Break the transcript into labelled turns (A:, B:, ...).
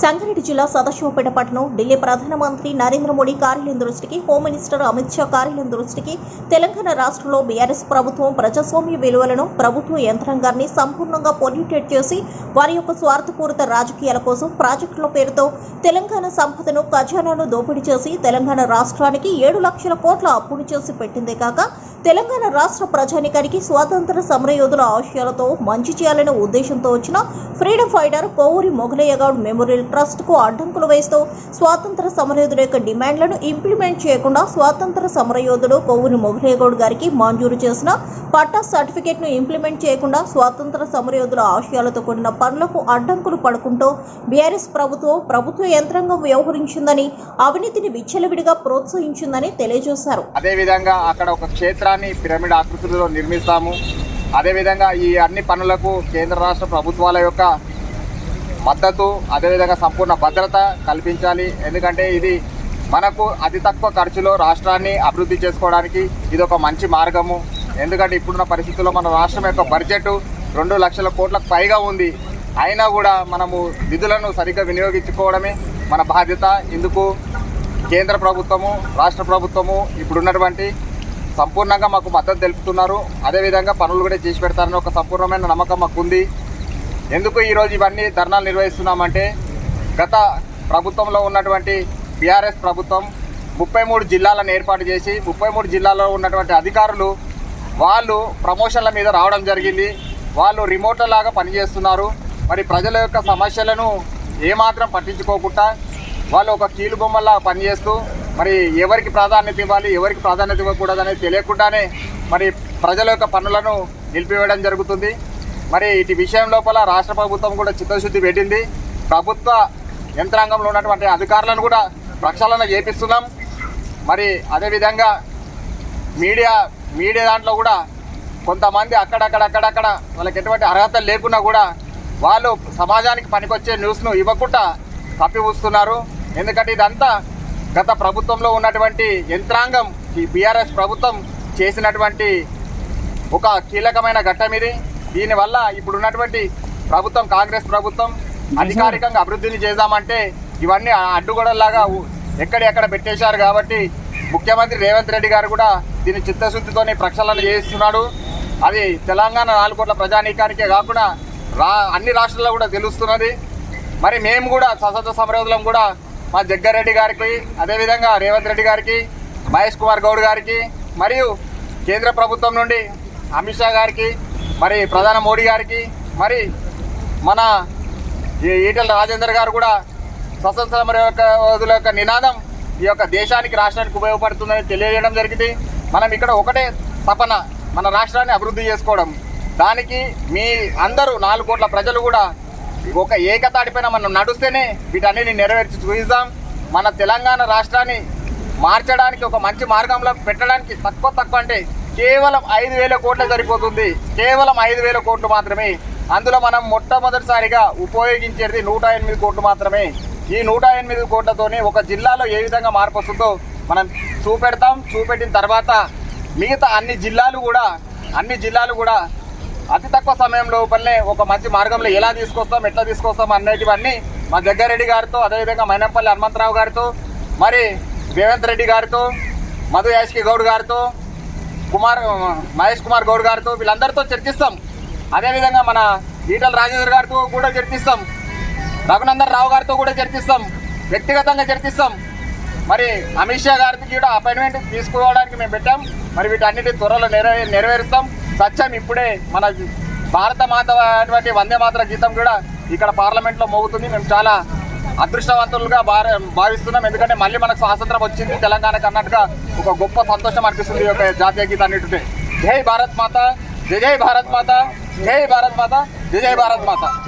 A: సంగారెడ్డి జిల్లా సదాశివపేట పట్టణం ఢిల్లీ ప్రధానమంత్రి నరేంద్ర మోడీ కార్యాలయం దృష్టికి హోమ్ మినిస్టర్ అమిత్ షా కార్యాలయం దృష్టికి తెలంగాణ రాష్ట్రంలో బీఆర్ఎస్ ప్రభుత్వం ప్రజాస్వామ్య విలువలను ప్రభుత్వ యంత్రాంగాన్ని సంపూర్ణంగా పొల్యూటెడ్ చేసి వారి యొక్క స్వార్థపూరిత రాజకీయాల కోసం ప్రాజెక్టుల పేరుతో తెలంగాణ సంపదను ఖజానాను దోపిడీ చేసి తెలంగాణ రాష్ట్రానికి ఏడు లక్షల కోట్ల అప్పులు చేసి పెట్టిందే కాక తెలంగాణ రాష్ట్ర ప్రజానికానికి స్వాతంత్ర సమరయోధుల ఆశయాలతో మంచి చేయాలనే ఉద్దేశంతో వచ్చిన freedom fighter Kovuri Moghalayya Goud memorial ట్రస్ట్కు అడ్డంకులు వేస్తూ స్వాతంత్ర సమరయోధుడు యొక్క డిమాండ్లను ఇంప్లిమెంట్ చేయకుండా స్వాతంత్ర సమరయోధుడు కొవ్వూరి మొగలయ్య గారికి మంజూరు చేసిన పట్టా సర్టిఫికేట్ను ఇంప్లిమెంట్ చేయకుండా స్వాతంత్ర సమరయోధుల ఆశయాలతో కూడిన పనులకు అడ్డంకులు పడుకుంటూ బీఆర్ఎస్ ప్రభుత్వం ప్రభుత్వ యంత్రాంగం వ్యవహరించిందని అవినీతిని విచ్చలవిడిగా ప్రోత్సహించిందని తెలియజేశారు.
B: అదేవిధంగా అక్కడ ఒక క్షేత్రాన్ని పిరమిడ్ ఆకృతిలో నిర్మిస్తాము. అదేవిధంగా ఈ అన్ని పనులకు కేంద్ర రాష్ట్ర ప్రభుత్వాల యొక్క మద్దతు అదేవిధంగా సంపూర్ణ భద్రత కల్పించాలి. ఎందుకంటే ఇది మనకు అతి తక్కువ ఖర్చులో రాష్ట్రాన్ని అభివృద్ధి చేసుకోవడానికి ఇది ఒక మంచి మార్గము. ఎందుకంటే ఇప్పుడున్న పరిస్థితుల్లో మన రాష్ట్రం యొక్క బడ్జెట్ రెండు లక్షల కోట్లకు పైగా ఉంది. అయినా కూడా మనము నిధులను సరిగ్గా వినియోగించుకోవడమే మన బాధ్యత. ఇందుకు కేంద్ర ప్రభుత్వము రాష్ట్ర ప్రభుత్వము ఇప్పుడున్నటువంటి సంపూర్ణంగా మాకు మద్దతు తెలుపుతున్నారు. అదేవిధంగా పనులు కూడా చేసి పెడతారని ఒక సంపూర్ణమైన నమ్మకం మాకు ఉంది ఎందుకు ఈరోజు ఇవన్నీ ధర్నాలు నిర్వహిస్తున్నామంటే గత ప్రభుత్వంలో ఉన్నటువంటి బీఆర్ఎస్ ప్రభుత్వం ముప్పై మూడు జిల్లాలను ఏర్పాటు చేసి ముప్పై మూడు జిల్లాలో ఉన్నటువంటి అధికారులు వాళ్ళు ప్రమోషన్ల మీద రావడం జరిగింది. వాళ్ళు రిమోట్ల లాగా పనిచేస్తున్నారు. మరి ప్రజల యొక్క సమస్యలను ఏమాత్రం పట్టించుకోకుండా వాళ్ళు ఒక కీలు బొమ్మలా పనిచేస్తూ మరి ఎవరికి ప్రాధాన్యత ఇవ్వాలి ఎవరికి ప్రాధాన్యత ఇవ్వకూడదనేది తెలియకుండానే మరి ప్రజల యొక్క పనులను నిలిపివేయడం జరుగుతుంది. మరి ఇటు విషయం లోపల రాష్ట్ర ప్రభుత్వం కూడా చిత్తశుద్ధి పెట్టింది. ప్రభుత్వ యంత్రాంగంలో ఉన్నటువంటి అధికారులను కూడా ప్రక్షాళన చేపిస్తున్నాం. మరి అదేవిధంగా మీడియా మీడియా దాంట్లో కూడా కొంతమంది అక్కడక్కడ అక్కడక్కడ వాళ్ళకి ఎటువంటి అర్హత లేకున్నా కూడా వాళ్ళు సమాజానికి పనికొచ్చే న్యూస్ను ఇవ్వకుండా తప్పిపుస్తున్నారు ఎందుకంటే ఇదంతా గత ప్రభుత్వంలో ఉన్నటువంటి యంత్రాంగం ఈ బీఆర్ఎస్ ప్రభుత్వం చేసినటువంటి ఒక కీలకమైన ఘట్టం ఇది. దీనివల్ల ఇప్పుడు ఉన్నటువంటి ప్రభుత్వం కాంగ్రెస్ ప్రభుత్వం అధికారికంగా అభివృద్ధిని చేద్దామంటే ఇవన్నీ అడ్డుగోడల్లాగా ఎక్కడెక్కడ పెట్టేశారు కాబట్టి ముఖ్యమంత్రి రేవంత్ రెడ్డి గారు కూడా దీన్ని చిత్తశుద్ధితోని ప్రక్షాళన చేస్తున్నాడు. అది తెలంగాణ నాలుగు కోట్ల ప్రజానీకానికే కాకుండా రా అన్ని రాష్ట్రాల్లో కూడా తెలుస్తున్నది. మరి మేము కూడా సశస్త్ర సమరోధులం కూడా మా జగ్గారెడ్డి గారికి అదేవిధంగా రేవంత్ రెడ్డి గారికి మహేష్ కుమార్ గౌడ్ గారికి మరియు కేంద్ర ప్రభుత్వం నుండి అమిత్ షా గారికి మరి ప్రధాని మోడీ గారికి మరి మన ఈటల రాజేందర్ గారు కూడా స్వతంత్ర సమర యొక్క యొక్క నినాదం ఈ యొక్క దేశానికి రాష్ట్రానికి ఉపయోగపడుతుందని తెలియజేయడం జరిగింది. మనం ఇక్కడ ఒకటే తపన మన రాష్ట్రాన్ని అభివృద్ధి చేసుకోవడం. దానికి మీ అందరూ నాలుగు కోట్ల ప్రజలు కూడా ఒక ఏకతాటిపైన మనం నడుస్తేనే వీటన్నిటిని నెరవేర్చి చూపిస్తాం. మన తెలంగాణ రాష్ట్రాన్ని మార్చడానికి ఒక మంచి మార్గంలో పెట్టడానికి తక్కువ తక్కువ అంటే కేవలం ఐదు వేల కోట్ల సరిపోతుంది. కేవలం ఐదు వేల కోట్లు మాత్రమే. అందులో మనం మొట్టమొదటిసారిగా ఉపయోగించేది నూట ఎనిమిది కోట్లు మాత్రమే. ఈ నూట ఎనిమిది కోట్లతోనే ఒక జిల్లాలో ఏ విధంగా మార్పు వస్తుందో మనం చూపెడతాం. చూపెట్టిన తర్వాత మిగతా అన్ని జిల్లాలు కూడా అన్ని జిల్లాలు కూడా అతి తక్కువ సమయం లోపలనే ఒక మంచి మార్గంలో ఎలా తీసుకొస్తాం ఎట్లా తీసుకొస్తాం అనేటివన్నీ మా జగ్గారెడ్డి గారితో అదేవిధంగా మైనంపల్లి హనుమంతరావు గారితో మరి రేవంత్ రెడ్డి గారితో మధు యాష్కి గౌడ్ గారితో కుమార్ మహేష్ కుమార్ గౌడ్ గారితో వీళ్ళందరితో చర్చిస్తాం. అదేవిధంగా మన ఈటల రాజేంద్ర గారితో కూడా చర్చిస్తాం. రఘునందన్ రావు గారితో కూడా చర్చిస్తాం. వ్యక్తిగతంగా చర్చిస్తాం. మరి అమిత్ షా గారికి కూడా అపాయింట్మెంట్ తీసుకోవడానికి మేము పెట్టాం. మరి వీటన్నిటి త్వరలో నెరవే నెరవేరుస్తాం. సత్యం ఇప్పుడే మన భారత మాత అటువంటి వందే మాతర గీతం కూడా ఇక్కడ పార్లమెంట్లో మోగుతుంది. మేము చాలా అదృష్టవంతులుగా భార- భావిస్తున్నాం. ఎందుకంటే మళ్ళీ మనకు స్వాతంత్రం వచ్చింది. తెలంగాణకు అన్నట్టుగా ఒక గొప్ప సంతోషం అనిపిస్తుంది ఒక జాతీయ గీతం జై భారత్ మాత జై భారత్ మాత జై భారత్ మాత జై జై భారత్ మాత.